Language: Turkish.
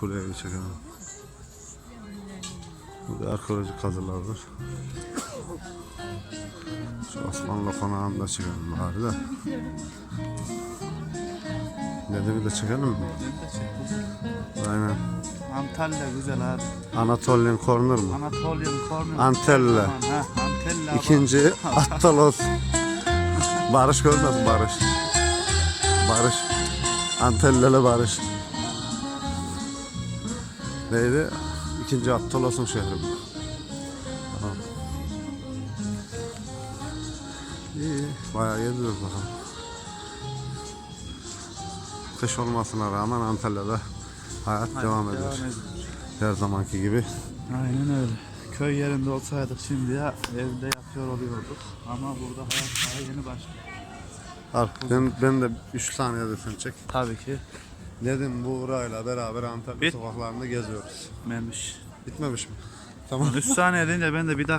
kuleyi çekelim. Burada arkeolojik kazılardır. Şu Osmanlı konağını da çekelim bari de. Dedemi de çekelim mi? Aynen. Antalya güzel abi. Anatolian Corner mu? Anatolian Corner. Antella. Ha, Antella. İkinci Attalos. Barış görmedin Barış. Barış. Antellele Barış. Neydi? İkinci Attalos'un şehri bu. Tamam. İyi. Bayağı geziyoruz bakalım. Kış olmasına rağmen Antalya'da hayat Hayat devam ediyor. ediyor. Her zamanki gibi. Aynen öyle. Köy yerinde olsaydık şimdi ya evde yatıyor oluyorduk. Ama burada hayat daha yeni başlıyor. Al, ben, ben de 3 saniyede sen çek. Tabii ki. Nedim Buğra'yla beraber Antalya Bit. sokaklarında geziyoruz. Memiş. Bitmemiş mi? Tamam. 3 saniye deyince ben de bir dakika